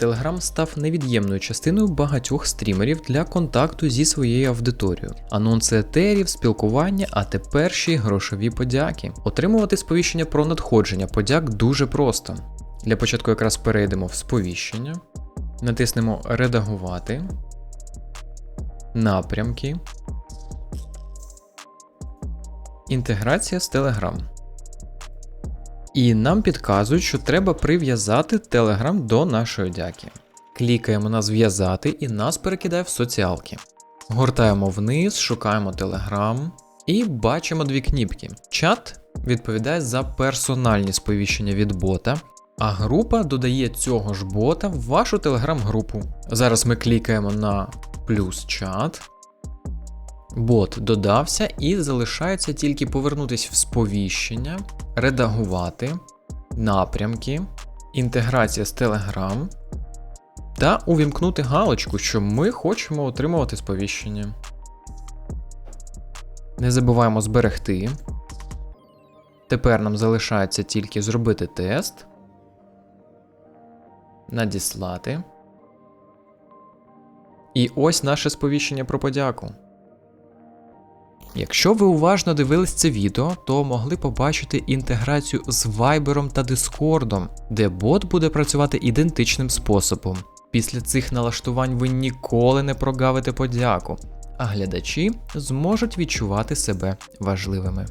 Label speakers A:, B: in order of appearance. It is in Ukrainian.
A: Telegram став невід'ємною частиною багатьох стрімерів для контакту зі своєю аудиторією, анонси етерів, спілкування, а тепер ще й грошові подяки. Отримувати сповіщення про надходження подяк дуже просто. Для початку якраз перейдемо в сповіщення, натиснемо Редагувати, напрямки, інтеграція з Telegram. І нам підказують, що треба прив'язати Telegram до нашої дяки. Клікаємо на зв'язати і нас перекидає в соціалки. Гортаємо вниз, шукаємо Telegram і бачимо дві кніпки. Чат відповідає за персональні сповіщення від бота, а група додає цього ж бота в вашу телеграм-групу. Зараз ми клікаємо на плюс чат. Бот додався і залишається тільки повернутися в сповіщення, редагувати, напрямки, інтеграція з Telegram та увімкнути галочку, що ми хочемо отримувати сповіщення. Не забуваємо зберегти. Тепер нам залишається тільки зробити тест, надіслати. І ось наше сповіщення про подяку. Якщо ви уважно дивились це відео, то могли побачити інтеграцію з Viber та Discord, де бот буде працювати ідентичним способом. Після цих налаштувань ви ніколи не прогавите подяку, а глядачі зможуть відчувати себе важливими.